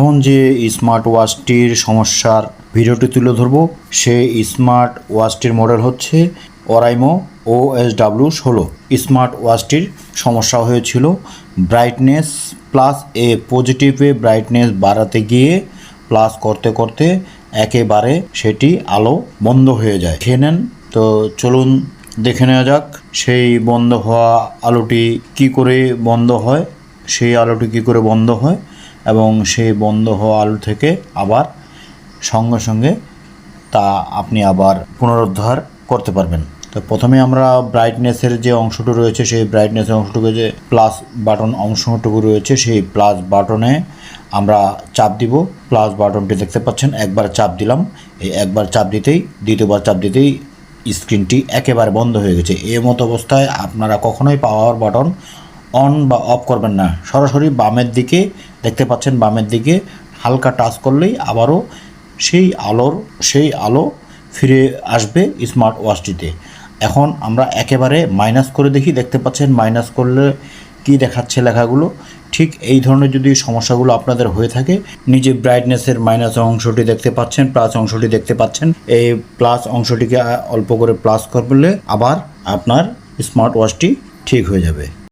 এখন যে স্মার্ট ওয়াচটির সমস্যার ভিডিওটি তুলে ধরবো সেই স্মার্ট ওয়াচটির মডেল হচ্ছে ওরাইমো ও এস ডাব্লু ষোলো। স্মার্ট ওয়াচটির সমস্যা হয়েছিল ব্রাইটনেস প্লাস এ পজিটিভে ব্রাইটনেস বাড়াতে গিয়ে প্লাস করতে করতে একেবারে সেটি আলো বন্ধ হয়ে যায়। খেয়ে নেন, তো চলুন দেখে নেওয়া যাক, সেই বন্ধ হওয়া আলোটি কি করে বন্ধ হয়? সেই আলোটি কী করে বন্ধ হয়? এবং সেই বন্ধ হওয়া আলো থেকে আবার সঙ্গে সঙ্গে তা আপনি আবার পুনরুদ্ধার করতে পারবেন। তো প্রথমে আমরা ব্রাইটনেসের যে অংশটুকু রয়েছে, সেই ব্রাইটনেসের অংশটুকু যে প্লাস বাটন অংশটুকু রয়েছে, সেই প্লাস বাটনে আমরা চাপ দিব। প্লাস বাটনটি দেখতে পাচ্ছেন, একবার চাপ দিলাম। এই একবার চাপ দিতেই, দ্বিতীয়বার চাপ দিতেই স্ক্রিনটি একেবারে বন্ধ হয়ে গেছে। এ মতো অবস্থায় আপনারা কখনোই পাওয়ার বাটন অন বা অফ করবেন না। সরাসরি বামের দিকে দেখতে পাচ্ছেন বামের দিকে হালকা টাচ করলেই আবারও সেই আলোর, সেই আলো ফিরে আসবে স্মার্ট ওয়াচটিতে। এখন আমরা একেবারে মাইনাস করে দেখি, দেখতে পাচ্ছেন মাইনাস করলে কি দেখাচ্ছে লেখাগুলো? ঠিক এই ধরনের যদি সমস্যাগুলো আপনাদের হয়ে থাকে নিজে ব্রাইটনেসের মাইনাস অংশটি দেখতে পাচ্ছেন প্লাস অংশটি দেখতে পাচ্ছেন, এই প্লাস অংশটিকে অল্প করে প্লাস করলে আবার আপনার স্মার্ট ওয়াচটি ঠিক হয়ে যাবে।